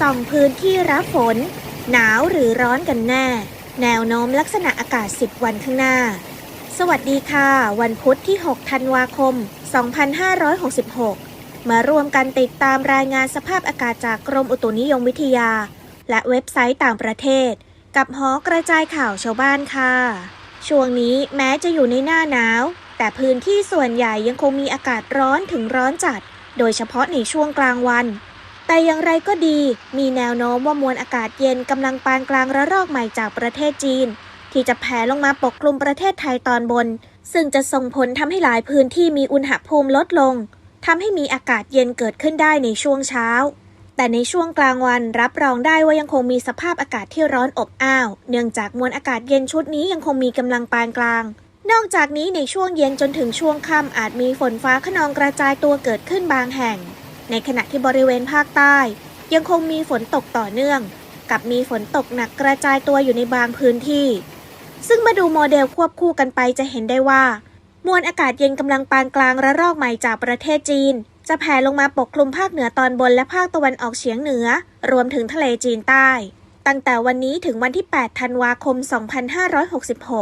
ส่องพื้นที่รับฝน หนาวหรือร้อนกันแน่ แนวโน้มลักษณะอากาศ 10 วันข้างหน้า สวัสดีค่ะ วันพุธที่ 6 ธันวาคม 2566 มาร่วมกันติดตามรายงานสภาพอากาศจากกรมอุตุนิยมวิทยา และเว็บไซต์ต่างประเทศ กับหอกระจายข่าวชาวบ้านค่ะ ช่วงนี้แม้จะอยู่ในหน้าหนาว แต่พื้นที่ส่วนใหญ่ยังคงมีอากาศร้อนถึงร้อนจัด โดยเฉพาะในช่วงกลางวัน แต่อย่างไรก็ดี มีแนวโน้มว่ามวลอากาศเย็นกำลังปานกลางระลอกใหม่จากประเทศจีน ที่จะแผ่ลงมาปกคลุมประเทศไทยตอนบน ซึ่งจะส่งผลทำให้หลายพื้นที่มีอุณหภูมิลดลงทำให้มีอากาศเย็นเกิดขึ้นได้ในช่วงเช้า แต่ในช่วงกลางวันรับรองได้ว่ายังคงมีสภาพอากาศที่ร้อนอบอ้าว เนื่องจากมวลอากาศเย็นชุดนี้ยังคงมีกำลังปานกลาง นอกจากนี้ในช่วงเย็นจนถึงช่วงค่ำอาจมีฝนฟ้าขนองกระจายตัวเกิดขึ้นบางแห่ง ในขณะที่บริเวณภาคใต้ ยังคงมีฝนตกต่อเนื่อง กับมีฝนตกหนักกระจายตัวอยู่ในบางพื้นที่ ซึ่งมาดูโมเดลควบคู่กันไปจะเห็นได้ว่า มวลอากาศเย็นกำลังปานกลางระลอกใหม่จากประเทศจีน จะแผ่ลงมาปกคลุมภาคเหนือตอนบนและภาคตะวันออกเฉียงเหนือ รวมถึงทะเลจีนใต้ ตั้งแต่วันนี้ถึงวันที่ 8 ธันวาคม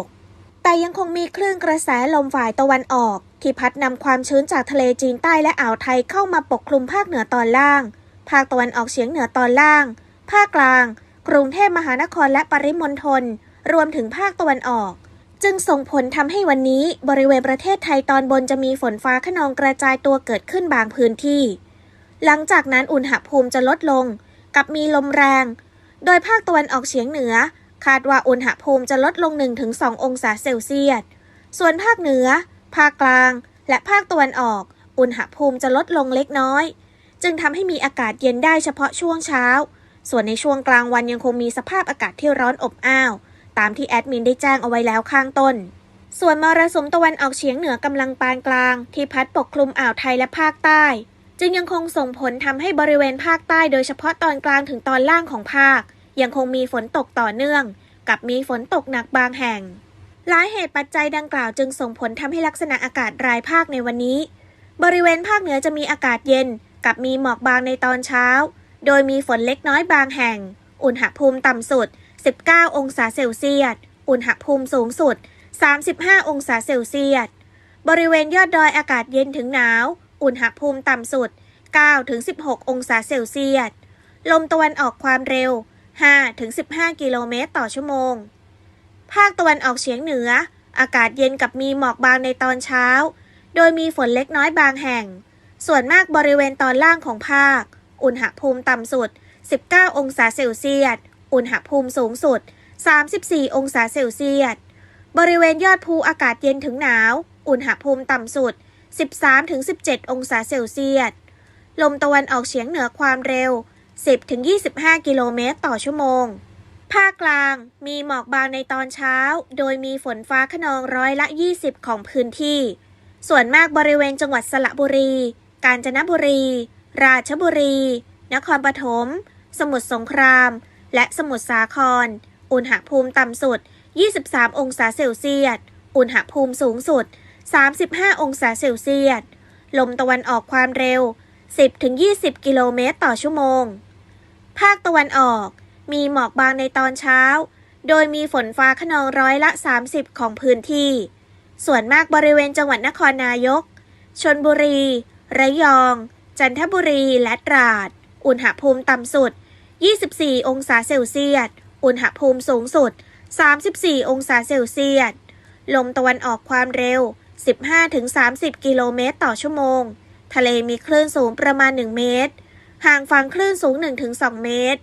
2566 แต่ยังคงมีคลื่นกระแสลมฝ่ายตะวันออก ที่พัดนำความชื้นจากทะเลจีนใต้และอ่าวไทยเข้ามาปกคลุมภาคเหนือตอนล่าง ภาคตะวันออกเฉียงเหนือตอนล่าง ภาคกลาง กรุงเทพมหานครและปริมณฑลรวมถึงภาคตะวันออก จึงส่งผลทำให้วันนี้บริเวณประเทศไทยตอนบนจะมีฝนฟ้าขนองกระจายตัวเกิดขึ้นบางพื้นที่ หลังจากนั้นอุณหภูมิจะลดลง กับมีลมแรง โดยภาคตะวันออกเฉียงเหนือ คาดว่าอุณหภูมิจะลดลง 1-2 องศาเซลเซียส ส่วนภาคเหนือ ภาคกลาง และภาคตะวันออก อุณหภูมิจะลดลงเล็กน้อย จึงทำให้มีอากาศเย็นได้เฉพาะช่วงเช้า ส่วนในช่วงกลางวันยังคงมีสภาพอากาศที่ร้อนอบอ้าว ตามที่แอดมินได้แจ้งเอาไว้แล้วข้างต้น ส่วนมรสุมตะวันออกเฉียงเหนือกำลังปานกลาง ที่พัดปกคลุมอ่าวไทยและภาคใต้ จึงยังคงส่งผลทำให้บริเวณภาคใต้ โดยเฉพาะตอนกลางถึงตอนล่างของภาคยังคงมีฝนตกต่อเนื่อง กับมีฝนตกหนักบางแห่ง หลายเหตุปัจจัยดังกล่าวจึงส่งผลทำให้ลักษณะอากาศรายภาคในวันนี้ บริเวณภาคเหนือจะมีอากาศเย็น กับมีหมอกบางในตอนเช้า โดยมีฝนเล็กน้อยบางแห่ง อุณหภูมิต่ำสุด 19 องศาเซลเซียส อุณหภูมิสูงสุด 35 องศาเซลเซียส บริเวณยอดดอยอากาศเย็นถึงหนาว อุณหภูมิต่ำสุด9-16 องศาเซลเซียส ลมตะวันออกความเร็ว 5-15 กิโลเมตรต่อชั่วโมง ภาคตะวันออกเฉียงเหนือ อากาศเย็นกับมีหมอกบางในตอนเช้า โดยมีฝนเล็กน้อยบางแห่ง ส่วนมากบริเวณตอนล่างของภาค อุณหภูมิต่ำสุด 19 องศาเซลเซียส อุณหภูมิสูงสุด 34 องศาเซลเซียส บริเวณยอดภูอากาศเย็นถึงหนาว อุณหภูมิต่ำสุด 13-17 องศาเซลเซียส ลมตะวันออกเฉียงเหนือความเร็ว 10-25 กิโลเมตรต่อชั่วโมง ภาคกลางมีหมอกบางในตอนเช้า โดยมีฝนฟ้าขนองร้อยละ 20 ของพื้นที่ ส่วนมากบริเวณจังหวัดสระบุรี กาญจนบุรี ราชบุรี นครปฐม สมุทรสงคราม และสมุทรสาคร อุณหภูมิต่ำสุด 23 องศาเซลเซียส อุณหภูมิสูงสุด 35 องศาเซลเซียส ลมตะวันออกความเร็ว 10-20 กิโลเมตรต่อชั่วโมง ภาคตะวันออก มีหมอกบางในตอนเช้า โดยมีฝนฟ้าขนองร้อยละ 30 ของพื้นที่ ส่วนมากบริเวณจังหวัดนครนายก ชนบุรี ระยอง จันทบุรี และตราด อุณหภูมิต่ำสุด 24 องศาเซลเซียส อุณหภูมิสูงสุด 34 องศาเซลเซียส ลมตะวันออกความเร็ว 15-30 กิโลเมตรต่อชั่วโมง ทะเลมีคลื่นสูงประมาณ 1 เมตร ห่างฝั่งคลื่นสูง 1-2 เมตร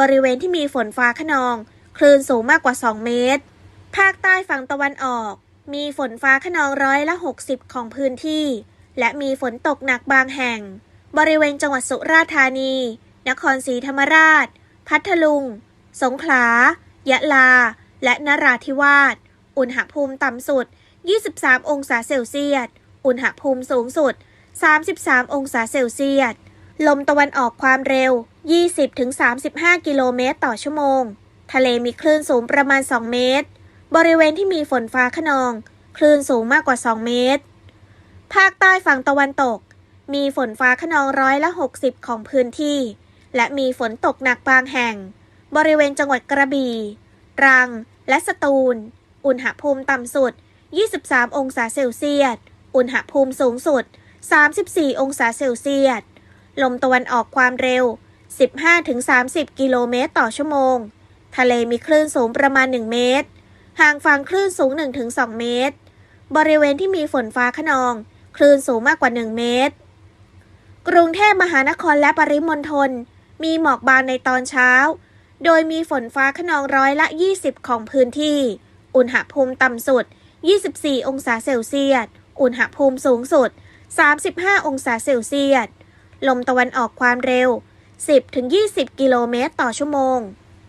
บริเวณที่มีฝนฟ้าขนอง คลื่นสูงมากกว่า 2 เมตร ภาคใต้ฝั่งตะวันออก มีฝนฟ้าขนองร้อยละ 60 ของพื้นที่ และมีฝนตกหนักบางแห่ง บริเวณจังหวัดสุราษฎร์ธานี นครศรีธรรมราช พัทลุง สงขลา ยะลา และนราธิวาส อุณหภูมิต่ำสุด 23 องศาเซลเซียส อุณหภูมิสูงสุด 33 องศาเซลเซียส ลมตะวันออกความเร็ว 20-35 กิโลเมตรต่อชั่วโมง ทะเลมีคลื่นสูงประมาณ 2 เมตร บริเวณที่มีฝนฟ้าขนอง คลื่นสูงมากกว่า 2 เมตร ภาคใต้ฝั่งตะวันตก มีฝนฟ้าขนองร้อยละ 60 ของพื้นที่ และมีฝนตกหนักบางแห่ง บริเวณจังหวัดกระบี่ ตรัง และสตูล อุณหภูมิต่ำสุด 23 องศาเซลเซียส อุณหภูมิสูงสุด 34 องศาเซลเซียส ลมตะวันออกความเร็ว 15-30 กิโลเมตรต่อชั่วโมง ทะเลมีคลื่นสูงประมาณ 1 เมตร ห่างฝั่งคลื่นสูง 1-2 เมตร บริเวณที่มีฝนฟ้าขนอง คลื่นสูงมากกว่า 1 เมตร กรุงเทพมหานครและปริมณฑลมีหมอกบางในตอนเช้า โดยมีฝนฟ้าขนองร้อยละ 20 ของพื้นที่ อุณหภูมิต่ำสุด 24 องศาเซลเซียส อุณหภูมิสูงสุด 35 องศาเซลเซียส ลมตะวันออกความเร็ว 10-20 กิโลเมตรต่อชั่วโมง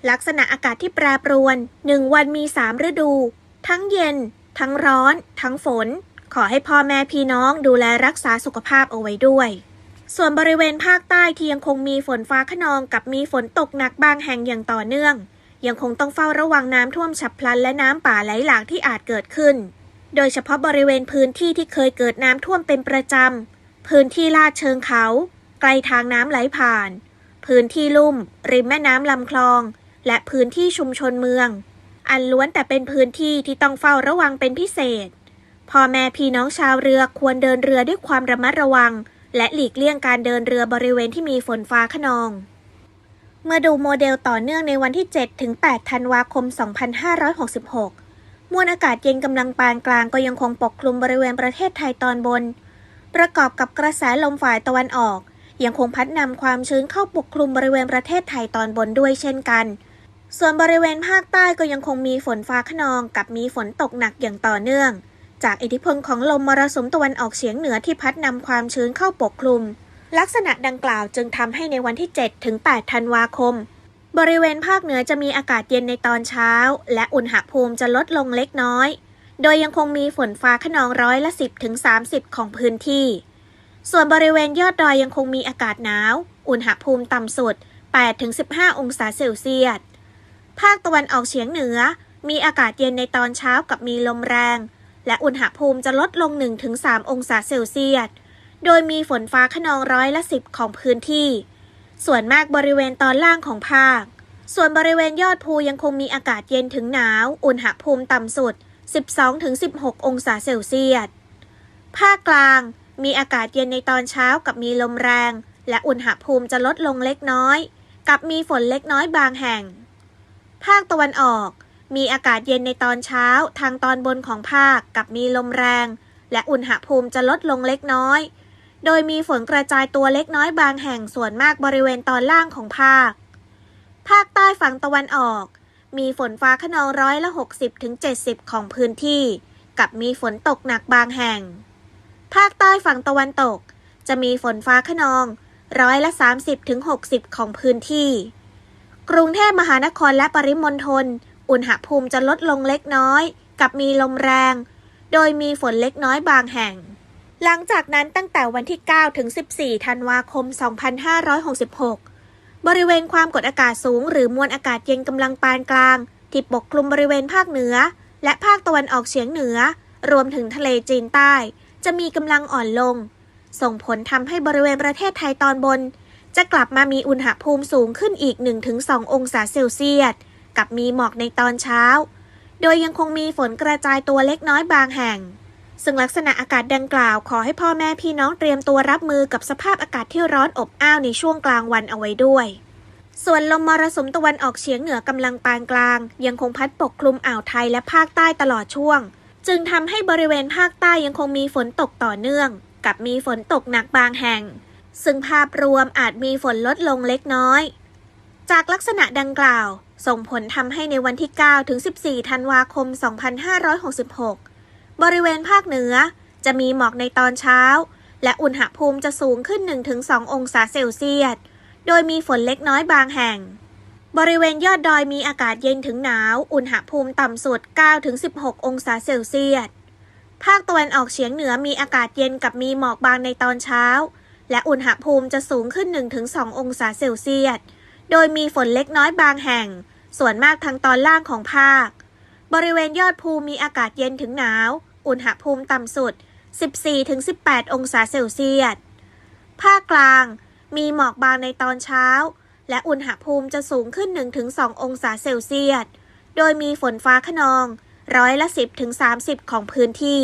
ลักษณะอากาศที่แปรปรวน 1 วันมี 3 ฤดู ทั้งเย็น ทั้งร้อน ทั้งฝน ขอให้พ่อแม่พี่น้องดูแลรักษาสุขภาพเอาไว้ด้วย ส่วนบริเวณภาคใต้ที่ยังคงมีฝนฟ้าขนองกับมีฝนตกหนักบางแห่งอย่างต่อเนื่อง ยังคงต้องเฝ้าระวังน้ำท่วมฉับพลันและน้ำป่าไหลหลากที่อาจเกิดขึ้น โดยเฉพาะบริเวณพื้นที่ที่เคยเกิดน้ำท่วมเป็นประจำพื้นที่ลาดเชิงเขา ไกลทางน้ำไหลผ่าน พื้นที่ลุ่ม ริมแม่น้ำลำคลอง และพื้นที่ชุมชนเมือง อันล้วนแต่เป็นพื้นที่ที่ต้องเฝ้าระวังเป็นพิเศษ พ่อแม่พี่น้องชาวเรือควรเดินเรือด้วยความระมัดระวัง และหลีกเลี่ยงการเดินเรือบริเวณที่มีฝนฟ้าขนอง เมื่อดูโมเดลต่อเนื่องในวันที่ 7 ถึง 8 ธันวาคม 2566มวลอากาศเย็นกำลังปานกลางก็ยังคงปกคลุมบริเวณประเทศไทยตอนบน ประกอบกับกระแสลมฝ่ายตะวันออก ยังคงพัดนำความชื้นเข้าปกคลุมบริเวณประเทศไทยตอนบนด้วยเช่นกัน ส่วนบริเวณภาคใต้ก็ยังคงมีฝนฟ้าขนองกับมีฝนตกหนักอย่างต่อเนื่อง จากอิทธิพลของลมมรสุมตะวันออกเฉียงเหนือที่พัดนำความชื้นเข้าปกคลุม ลักษณะดังกล่าวจึงทำให้ในวันที่ 7 ถึง 8 ธันวาคม บริเวณภาคเหนือจะมีอากาศเย็นในตอนเช้า และอุณหภูมิจะลดลงเล็กน้อย โดยยังคงมีฝนฟ้าขนองร้อยละ 10ถึง30 ของพื้นที่ ส่วนบริเวณยอดดอยยังคงมีอากาศหนาว อุณหภูมิต่ำสุด8ถึง15 องศาเซลเซียส ภาคตะวันออกเฉียงเหนือ มีอากาศเย็นในตอนเช้ากับมีลมแรง และอุณหภูมิจะลดลง 1-3 องศาเซลเซียส โดยมีฝนฟ้าขนองร้อยละ10ของพื้นที่ ส่วนมากบริเวณตอนล่างของภาค ส่วนบริเวณยอดภูยังคงมีอากาศเย็นถึงหนาว อุณหภูมิต่ำสุด 12-16 องศาเซลเซียส ภาคกลาง มีอากาศเย็นในตอนเช้ากับมีลมแรง และอุณหภูมิจะลดลงเล็กน้อย กับมีฝนเล็กน้อยบางแห่ง ภาคตะวันออก มีอากาศเย็นในตอนเช้าทางตอนบนของภาคกับมีลมแรง และอุณหภูมิจะลดลงเล็กน้อย โดยมีฝนกระจายตัวเล็กน้อยบางแห่งส่วนมากบริเวณตอนล่างของภาค ภาคใต้ฝั่งตะวันออก มีฝนฟ้าขนองร้อยละ 60ถึง70 ของพื้นที่ กับมีฝนตกหนักบางแห่ง ภาคใต้ฝั่งตะวันตก จะมีฝนฟ้าขนองร้อยละ 30ถึง60 ของพื้นที่ กรุงเทพมหานครและปริมณฑลอุณหภูมิจะลดลงเล็กน้อย กับมีลมแรง โดยมีฝนเล็กน้อยบางแห่ง หลังจากนั้นตั้งแต่วันที่ 9 ถึง 14 ธันวาคม 2566 บริเวณความกดอากาศสูง หรือมวลอากาศเย็นกำลังปานกลาง ที่ปกคลุมบริเวณภาคเหนือ และภาคตะวันออกเฉียงเหนือ รวมถึงทะเลจีนใต้ จะมีกำลังอ่อนลง ส่งผลทำให้บริเวณประเทศไทยตอนบน จะกลับมามีอุณหภูมิสูงขึ้นอีก 1-2 องศาเซลเซียส กับมีหมอกในตอนเช้า โดยยังคงมีฝนกระจายตัวเล็กน้อยบางแห่ง ซึ่งลักษณะอากาศดังกล่าวขอให้พ่อแม่พี่น้องเตรียมตัวรับมือกับสภาพอากาศที่ร้อนอบอ้าวในช่วงกลางวันเอาไว้ด้วยส่วนลมมรสุมตะวันออกเฉียงเหนือกำลังปานกลาง ยังคงพัดปกคลุมอ่าวไทยและภาคใต้ตลอดช่วง จึงทำให้บริเวณภาคใต้ยังคงมีฝนตกต่อเนื่อง กับมีฝนตกหนักบางแห่ง ซึ่งภาพรวมอาจมีฝนลดลงเล็กน้อย จากลักษณะดังกล่าว ส่งผลทำให้ในวันที่ 9 ถึง 14 ธันวาคม 2566 บริเวณภาคเหนือจะมีหมอกในตอนเช้า และอุณหภูมิจะสูงขึ้น 1-2 องศาเซลเซียส โดยมีฝนเล็กน้อยบางแห่ง บริเวณยอดดอยมีอากาศเย็นถึงหนาว อุณหภูมิต่ำสุด 9-16 องศาเซลเซียส ภาคตะวันออกเฉียงเหนือมีอากาศเย็นกับมีหมอกบางในตอนเช้า และอุณหภูมิจะสูงขึ้น 1-2 องศาเซลเซียส โดยมีฝนเล็กน้อยบางแห่ง ส่วนมากทางตอนล่างของภาค บริเวณยอดภูมีอากาศเย็นถึงหนาว อุณหภูมิต่ำสุด 14-18 องศาเซลเซียส ภาคกลาง มีหมอกบางในตอนเช้า และอุณหภูมิจะสูงขึ้น 1-2 องศาเซลเซียส โดยมีฝนฟ้าขนอง ร้อยละ 10-30 ของพื้นที่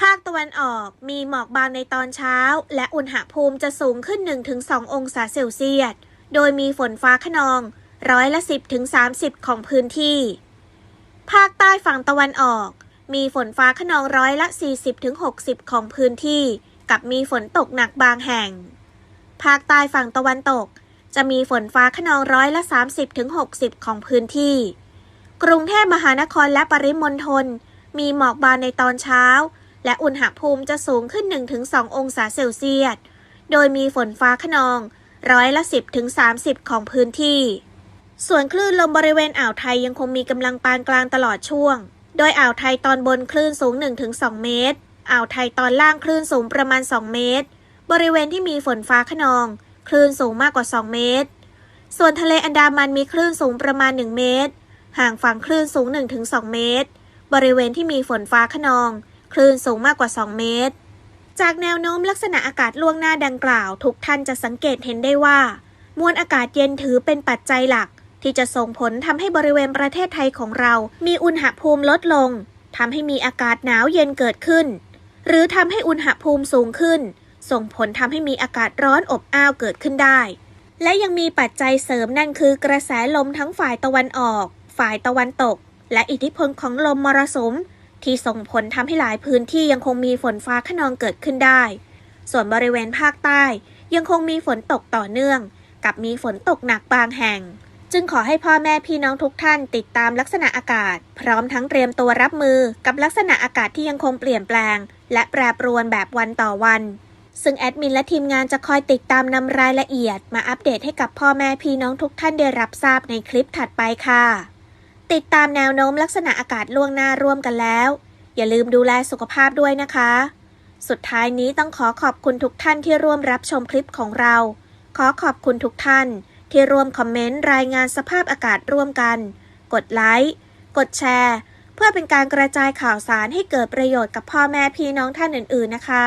ภาคตะวันออกมีหมอกบางในตอนเช้า และอุณหภูมิจะสูงขึ้น 1-2 องศาเซลเซียส โดยมีฝนฟ้าขนอง ร้อยละ 10-30 ของพื้นที่ ภาคใต้ฝั่งตะวันออก มีฝนฟ้าขนองร้อยละ 40-60 ของพื้นที่ กับมีฝนตกหนักบางแห่ง ภาคใต้ฝั่งตะวันตก จะมีฝนฟ้าขนองร้อยละ 30-60 ของพื้นที่ กรุงเทพมหานครและปริมณฑลมีหมอกบางในตอนเช้า และอุณหภูมิจะสูงขึ้น 1-2 องศาเซลเซียส โดยมีฝนฟ้าขนองร้อยละ 10-30 ของพื้นที่ ส่วนคลื่นลมบริเวณอ่าวไทยยังคงมีกำลังปานกลางตลอดช่วง โดยอ่าวไทยตอนบนคลื่นสูง 1-2 เมตร อ่าวไทยตอนล่างคลื่นสูงประมาณ 2 เมตร บริเวณที่มีฝนฟ้าขนอง คลื่นสูงมากกว่า 2 เมตร ส่วนทะเลอันดามันมีคลื่นสูงประมาณ 1 เมตร ห่างฝั่งคลื่นสูง 1-2 เมตร บริเวณที่มีฝนฟ้าขนอง คลื่นสูงมากกว่า 2 เมตร จากแนวโน้มลักษณะอากาศล่วงหน้าดังกล่าว ทุกท่านจะสังเกตเห็นได้ว่า มวลอากาศเย็นถือเป็นปัจจัยหลัก ที่จะส่งผลทำให้บริเวณประเทศไทยของเรา มีอุณหภูมิลดลงทำให้มีอากาศหนาวเย็นเกิดขึ้น หรือทำให้อุณหภูมิสูงขึ้น ส่งผลทำให้มีอากาศร้อนอบอ้าวเกิดขึ้นได้ และยังมีปัจจัยเสริมนั่นคือกระแสลมทั้งฝ่ายตะวันออก ฝ่ายตะวันตก และอิทธิพลของลมมรสุม ที่ส่งผลทำให้หลายพื้นที่ยังคงมีฝนฟ้าขนองเกิดขึ้นได้ ส่วนบริเวณภาคใต้ยังคงมีฝนตกต่อเนื่อง กับมีฝนตกหนักบางแห่ง จึงขอให้พ่อแม่พี่น้องทุกท่านติดตามลักษณะอากาศ พร้อมทั้งเตรียมตัวรับมือกับลักษณะอากาศที่ยังคงเปลี่ยนแปลง และแปรปรวนแบบวันต่อวัน ซึ่งแอดมินและทีมงานจะคอยติดตามนำรายละเอียด มาอัปเดตให้กับพ่อแม่พี่น้องทุกท่านได้รับทราบในคลิปถัดไปค่ะ ติดตามแนวโน้มลักษณะอากาศล่วงหน้าร่วมกันแล้ว อย่าลืมดูแลสุขภาพด้วยนะคะ สุดท้ายนี้ต้องขอขอบคุณทุกท่านที่ร่วมรับชมคลิปของเรา ขอขอบคุณทุกท่าน ที่ร่วมคอมเมนต์รายงานสภาพอากาศร่วมกัน กดไลค์กดแชร์เพื่อเป็นการกระจายข่าวสารให้เกิดประโยชน์กับพ่อแม่พี่น้องท่านอื่น ๆ นะคะ